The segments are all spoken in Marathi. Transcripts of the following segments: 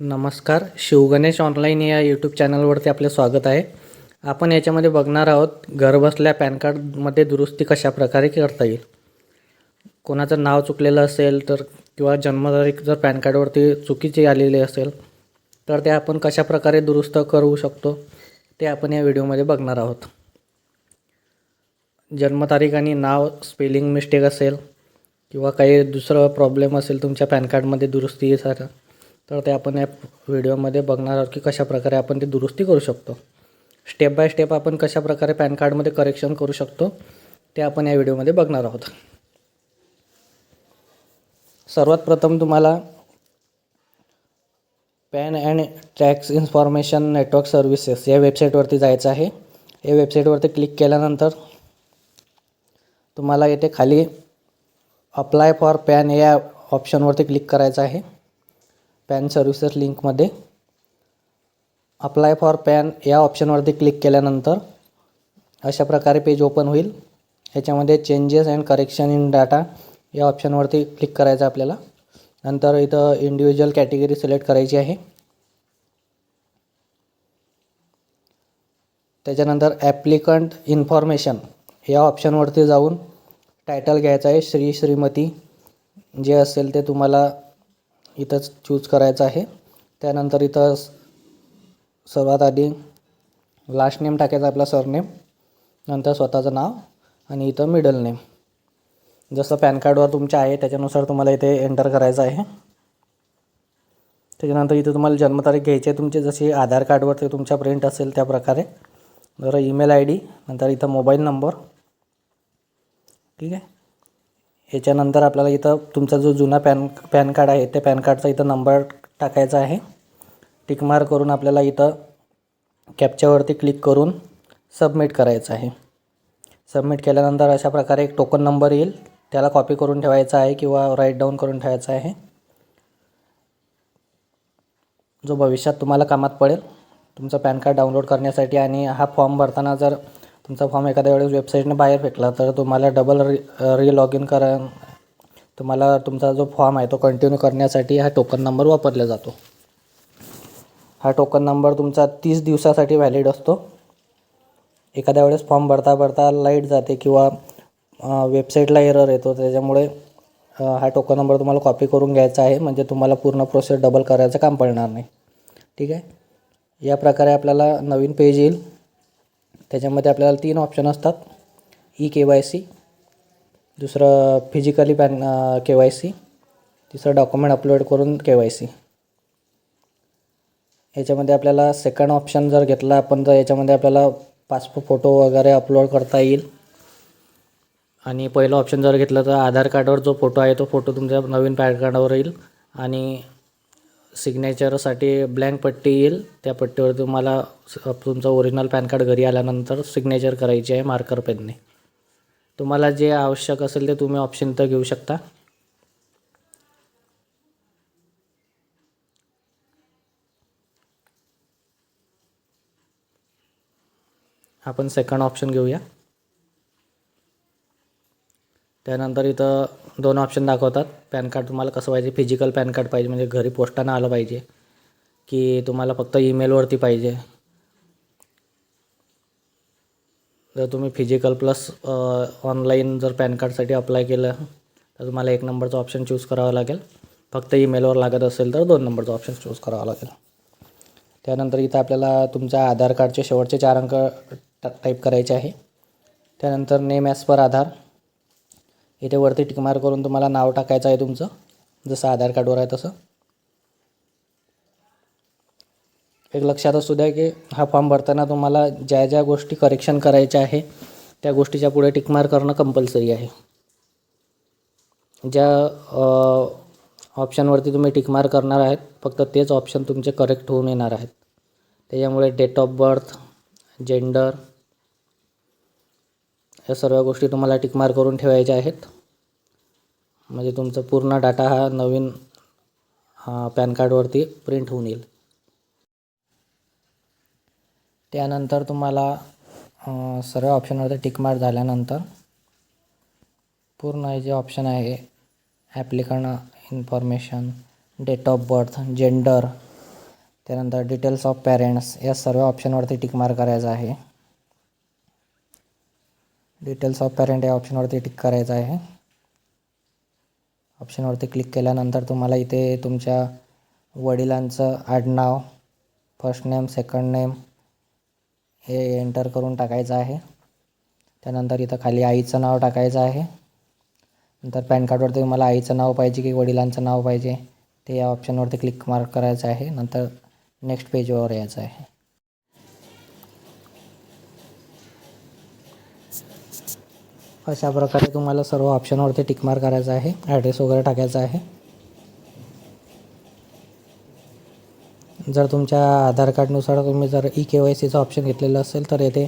नमस्कार शिवगणेश ऑनलाईन या यूट्यूब चॅनलवरती आपले स्वागत आहे. आपण याच्यामध्ये बघणार आहोत घरबसल्या पॅन कार्डमध्ये दुरुस्ती कशा प्रकारे करता येईल? कोणाचं नाव चुकलेलं असेल तर किंवा जन्मतारीख जर पॅन कार्डवरती चुकीची आलेली असेल तर ते आपण कशा प्रकारे दुरुस्त करू शकतो ते आपण या व्हिडिओमध्ये बघणार आहोत. जन्मतारीख आणि नाव स्पेलिंग मिस्टेक असेल किंवा काही दुसरं प्रॉब्लेम असेल तुमच्या पॅन कार्डमध्ये दुरुस्तीसाठी तर ते आपण या व्हिडिओमध्ये बघणार आहोत की कशाप्रकारे आपण ते दुरुस्ती करू शकतो. स्टेप बाय स्टेप आपण कशा प्रकारे पॅन कार्डमध्ये करेक्शन करू शकतो ते आपण या व्हिडिओमध्ये बघणार आहोत. सर्वात प्रथम तुम्हाला PAN and tax information network services या वेबसाईटवरती जायचं आहे. या वेबसाईटवरती क्लिक केल्यानंतर तुम्हाला येथे खाली अप्लाय फॉर पॅन या ऑप्शनवरती क्लिक करायचं आहे. पॅन सर्व्हिसेस लिंकमध्ये अप्लाय फॉर पॅन या ऑप्शनवरती क्लिक केल्यानंतर अशा प्रकारे पेज ओपन होईल. ह्याच्यामध्ये changes and correction in data या ऑप्शनवरती क्लिक करायचं आपल्याला. नंतर इथं इंडिव्हिज्युअल कॅटेगरी सिलेक्ट करायची आहे. त्याच्यानंतर ॲप्लिकंट इन्फॉर्मेशन या ऑप्शनवरती जाऊन टायटल घ्यायचं आहे. श्री श्रीमती जे असेल ते तुम्हाला इथंच चूज करायचं आहे. त्यानंतर इथं सर्वात आधी लास्ट नेम टाकायचा आपला सरनेम नंतर स्वतःचं नाव आणि इथं मिडल नेम जसं पॅन कार्डवर तुमच्या आहे त्याच्यानुसार तुम्हाला इथे एंटर करायचं आहे. त्याच्यानंतर इथे तुम्हाला जन्मतारीख घ्यायची आहे. तुमची जशी आधार कार्डवर ते तुमच्या प्रिंट असेल त्या प्रकारे. जरा ईमेल आय डी नंतर इथं मोबाईल नंबर ठीक आहे? ह्याच्यानंतर आपल्याला इथं तुमचा जो जुना पॅन पॅन कार्ड आहे त्या पॅन कार्डचा इथं नंबर टाकायचा आहे. टिकमार करून आपल्याला इथं कॅप्च्यावरती क्लिक करून सबमिट करायचं आहे. सबमिट केल्यानंतर अशा प्रकारे एक टोकन नंबर येईल. त्याला कॉपी करून ठेवायचा आहे किंवा राईट डाऊन करून ठेवायचा आहे. जो भविष्यात तुम्हाला कामात पडेल तुमचं पॅन कार्ड डाउनलोड करण्यासाठी आणि हा फॉर्म भरताना जर तुमचा फॉर्म एखाद्या वेळेस वेबसाईटने बाहेर फेकला तर तुम्हाला डबल री री लॉग इन करा तुम्हाला तुमचा जो फॉर्म आहे तो कंटिन्यू करण्यासाठी हा टोकन नंबर वापरला जातो. हा टोकन नंबर तुमचा तीस दिवसासाठी व्हॅलिड असतो. एखाद्या वेळेस फॉर्म भरता भरता लाइट जाते किंवा वेबसाईटला एरर येतो त्याच्यामुळे हा टोकन नंबर तुम्हाला कॉपी करून घ्यायचा आहे म्हणजे तुम्हाला पूर्ण प्रोसेस डबल करायचं काम पडणार नाही. ठीक आहे? या प्रकारे आपल्याला नवीन पेज येईल. त्याच्यामध्ये आपल्याला तीन ऑप्शन असतात. ई के वाय सी दुसरं physically PAN K Y C तिसरं डॉक्युमेंट अपलोड करून के वाय सी याच्यामध्ये आपल्याला सेकंड ऑप्शन जर घेतला आपण तर याच्यामध्ये आपल्याला पासपोर्ट फोटो वगैरे अपलोड करता येईल. आणि पहिलं ऑप्शन जर घेतलं तर आधार कार्डवर जो फोटो आहे तो फोटो तुमच्या नवीन पॅन कार्डावर येईल. आणि सिग्नेचरसाठी ब्लँक पट्टी येईल. त्या पट्टीवर तुम्हाला तुमचं ओरिजिनल पॅन कार्ड घरी आल्यानंतर सिग्नेचर करायची आहे मार्कर पेनने तुम्हाला जे आवश्यक असेल ते तुम्ही ऑप्शन तर घेऊ शकता. आपण सेकंड ऑप्शन घेऊया. त्यानंतर इथं दोन ऑप्शन दाखवतात. पॅन कार्ड तुम्हाला कसं पाहिजे? फिजिकल पॅन कार्ड पाहिजे म्हणजे घरी पोस्टानं आलं पाहिजे. की तुम्हाला फक्त ईमेलवरती पाहिजे. जर तुम्ही फिजिकल प्लस ऑनलाईन जर पॅन कार्डसाठी अप्लाय केलं तर तुम्हाला एक नंबरचं ऑप्शन चूज करावं लागेल. फक्त ईमेलवर लागत असेल तर दोन नंबरचं ऑप्शन चूज करावं लागेल. त्यानंतर इथं आपल्याला तुमच्या आधार कार्डचे शेवटचे चार अंक टाईप करायचे आहे. त्यानंतर नेम ॲज पर आधार. इथे वरती टिकमार करून तुम्हाला नाव टाकायचं आहे तुमचं. जसं आधार कार्डवर आहे तसं. एक लक्षात असू द्या की हा फॉर्म भरताना तुम्हाला ज्या ज्या गोष्टी करेक्शन करायच्या आहे त्या गोष्टीच्या पुढे टिकमार करणं कंपल्सरी आहे. ज्या ऑप्शनवरती तुम्ही टिकमार करणार आहेत फक्त तेच ऑप्शन तुमचे करेक्ट होऊन येणार आहेत. त्याच्यामुळे डेट ऑफ बर्थ जेंडर या सर्व गोष्टी तुम्हाला टिकमार करून ठेवायच्या आहेत. म्हणजे तुमचा पूर्ण डाटा हा नवीन पॅन कार्डवरती प्रिंट होऊन येईल. त्यानंतर तुम्हाला सर्व ऑप्शनवरती टिकमार झाल्यानंतर पूर्ण हे जे ऑप्शन आहे applicant information date of birth gender त्यानंतर डिटेल्स ऑफ पॅरेंट्स या सर्व ऑप्शनवरती टिकमार करायचं आहे. डिटेल्स ऑफ पॅरेंट या ऑप्शनवरती टिक करायचं आहे. ऑप्शनवरती क्लिक केल्यानंतर तुम्हाला इथे तुमच्या वडिलांचं आडनाव फर्स्ट नेम सेकंड नेम हे एंटर करून टाकायचं आहे. त्यानंतर इथं खाली आईचं नाव टाकायचं आहे. नंतर पॅन कार्डवरती तुम्हाला आईचं नाव पाहिजे की वडिलांचं नाव पाहिजे ते या ऑप्शनवरती क्लिक मार्क करायचं आहे. नंतर नेक्स्ट पेजवर यायचं आहे. अशा प्रकारे तुम्हाला सर्व ऑप्शनवरती टिकमार करायचा करायचं आहे. ॲड्रेस वगैरे टाकायचा आहे. जर तुमच्या आधार कार्डनुसार तुम्ही जर ई के वाय सीचं ऑप्शन घेतलेलं असेल तर येथे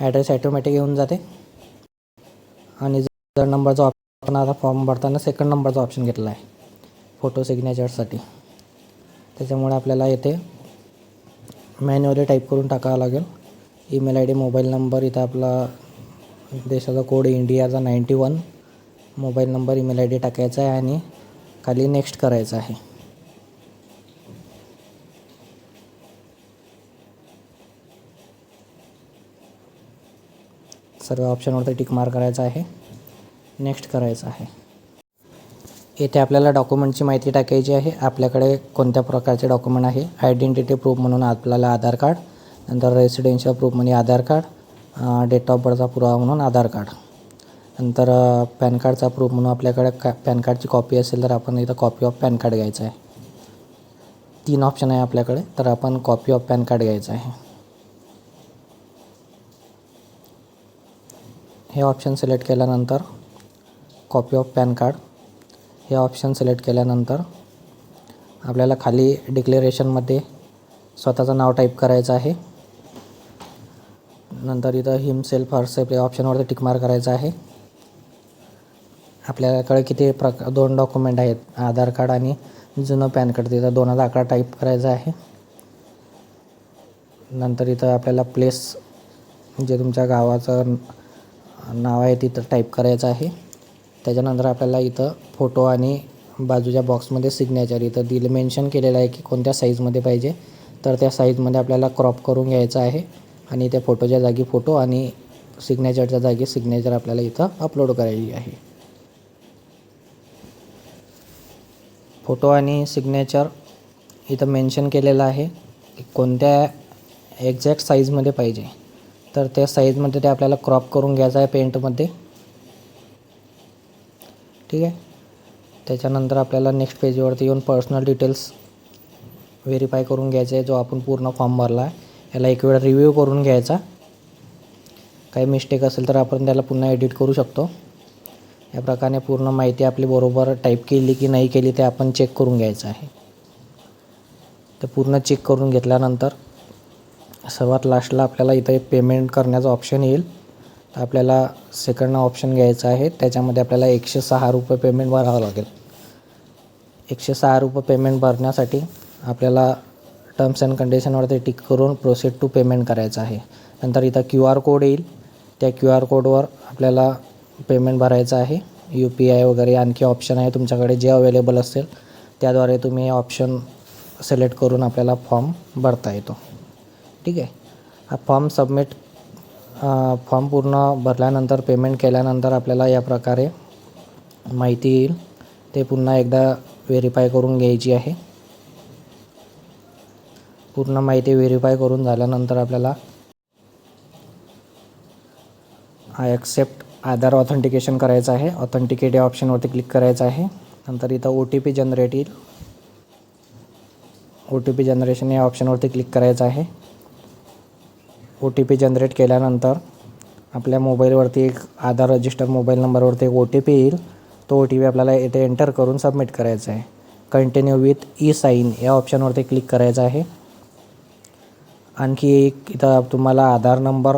ॲड्रेस ॲटोमॅटिक येऊन जाते. आणि जर नंबरचा आपण आता फॉर्म भरताना सेकंड नंबरचा ऑप्शन घेतला आहे. फोटो सिग्नेचरसाठी त्याच्यामुळे आपल्याला येथे मॅन्युअली टाईप करून टाकावं लागेल. Email I D mobile number इथं आपला देशाचा कोड इंडियाचा ninety one. Mobile number email I D टाकायचा आहे आणि खाली नेक्स्ट करायचं आहे. सर्व ऑप्शनवरती टिक मार्क करायचा आहे. नेक्स्ट करायचं आहे. येथे आपल्याला डॉक्युमेंटची माहिती टाकायची आहे. आपल्याकडे कोणत्या प्रकारचे डॉक्युमेंट आहे? आयडेंटिटी प्रूफ म्हणून आपल्याला आधार कार्ड नंतर रेसिडेन्शियल प्रूफ म्हणजे आधार कार्ड डेट ऑफ बर्थचा पुरावा म्हणून आधार कार्ड नंतर पॅन कार्डचा प्रूफ म्हणून आपल्याकडे का पॅन कार्डची कॉपी असेल तर आपण इथं कॉपी ऑफ पॅन कार्ड घ्यायचं आहे. तीन ऑप्शन आहे आपल्याकडे तर आपण कॉपी ऑफ पॅन कार्ड घ्यायचं आहे. हे ऑप्शन सिलेक्ट केल्यानंतर कॉपी ऑफ पॅन कार्ड हे ऑप्शन सिलेक्ट केल्यानंतर आपल्याला खाली डिक्लेरेशनमध्ये स्वतःचं नाव टाईप करायचं आहे. नंतर इथं हिम सेल्फ हरसेल्फ या ऑप्शनवरती टिक करायचं आहे. आपल्याकडे किती प्रक दोन डॉक्युमेंट आहेत. आधार कार्ड आणि जुनं पॅन कार्ड तिथं दोन हजार टाईप करायचा आहे. नंतर इथं आपल्याला प्लेस जे तुमच्या गावाचं नाव आहे तिथं टाईप करायचं आहे. त्याच्यानंतर आपल्याला इथं फोटो आणि बाजूच्या बॉक्समध्ये सिग्नेचर इथं दिलं मेन्शन केलेलं आहे की कोणत्या साईजमध्ये पाहिजे. तर त्या साईजमध्ये आपल्याला क्रॉप करून घ्यायचं आहे. आणि त्या फोटोच्या जागी फोटो आणि सिग्नेचरच्या जागी सिग्नेचर आपल्याला इथं अपलोड करायची आहे. फोटो आणि सिग्नेचर इथं मेन्शन केलेलं आहे. कोणत्या एक्झॅक्ट साईजमध्ये पाहिजे? तर त्या साईजमध्ये ते आपल्याला क्रॉप करून घ्यायचं आहे पेंटमध्ये ठीक आहे? त्याच्यानंतर आपल्याला नेक्स्ट पेजवरती येऊन पर्सनल डिटेल्स व्हेरीफाय करून घ्यायचे आहे जो आपण पूर्ण फॉर्म भरला आहे. याला एक वेळ रिव्ह्यू करून घ्यायचा. काही मिस्टेक असेल तर आपण त्याला पुन्हा एडिट करू शकतो. या प्रकारे पूर्ण माहिती आपली बरोबर टाईप केली की नाही केली ते आपण चेक करून घ्यायचं आहे. ते पूर्ण चेक करून घेतल्यानंतर सर्वात लास्टला आपल्याला इथे पेमेंट करण्याचं ऑप्शन येईल. तर आपल्याला सेकंड ऑप्शन घ्यायचं आहे. त्याच्यामध्ये आपल्याला एकशे सहा रुपये पेमेंट भरावं लागेल. एकशे सहा रुपये पेमेंट भरण्यासाठी आपल्याला टर्म्स अँड कंडिशनवरती टिक करून प्रोसीड टू पेमेंट करायचं आहे. नंतर इथं क्यू आर कोड येईल. त्या क्यू आर कोडवर आपल्याला पेमेंट भरायचं आहे. यू पी आय वगैरे आणखी ऑप्शन आहे तुमच्याकडे जे अवेलेबल असेल त्याद्वारे तुम्ही हे ऑप्शन सिलेक्ट करून आपल्याला फॉर्म भरता येतो. ठीक आहे? हा फॉर्म सबमिट फॉर्म पूर्ण भरल्यानंतर पेमेंट केल्यानंतर आपल्याला या प्रकारे माहिती येईल. ते पुन्हा एकदा व्हेरीफाय करून घ्यायची आहे. पूर्ण माहिती व्हेरीफाय करून झाल्यानंतर आपल्याला आय ॲक्सेप्ट आधार ऑथेंटिकेशन करायचं आहे. ऑथेंटिकेट या ऑप्शनवरती क्लिक करायचं आहे. नंतर इथं ओ टी पी जनरेट येईल. ओ टी पी जनरेशन या ऑप्शनवरती क्लिक करायचं आहे. ओ टी पी जनरेट केल्यानंतर आपल्या मोबाईलवरती एक आधार रजिस्टर मोबाईल नंबरवरती एक ओ टी पी येईल. तो ओ टी पी आपल्याला इथे एंटर करून सबमिट करायचा आहे. कंटिन्यू विथ ई साईन या ऑप्शनवरती क्लिक करायचं आहे. आणखी एक इथं तुम्हाला आधार नंबर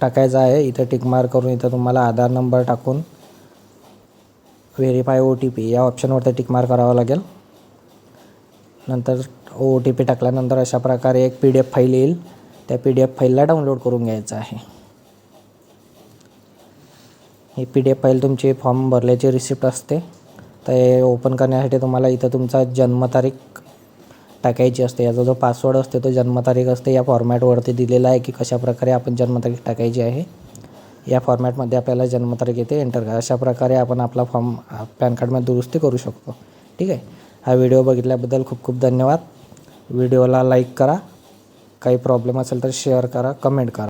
टाकायचा आहे. इथं टिकमार करून इथं तुम्हाला आधार नंबर टाकून व्हेरीफाय ओ टी पी या ऑप्शनवरती टिकमार करावं लागेल. नंतर ओ टी पी टाकल्यानंतर अशा प्रकारे एक पी डी एफ फाईल येईल. त्या पी डी एफ फाईलला डाउनलोड करून घ्यायचं आहे. ही पी डी एफ फाईल तुमची फॉर्म भरल्याची रिसिप्ट असते. तर हे ओपन करण्यासाठी तुम्हाला इथं तुमचा जन्मतारीख टाकायची असते. याचा जो पासवर्ड असते तो जन्मतारीख असते या फॉर्मॅटवरती दिलेला आहे की कशाप्रकारे आपण जन्मतारीख टाकायची आहे. या फॉर्मॅटमध्ये आपल्याला जन्मतारीख येते एंटर करा. अशा प्रकारे आपण आपला फॉर्म पॅन कार्डमध्ये दुरुस्ती करू शकतो. ठीक आहे? हा व्हिडिओ बघितल्याबद्दल खूप खूप धन्यवाद. व्हिडिओला लाईक करा. काही प्रॉब्लेम असेल तर शेअर करा कमेंट करा.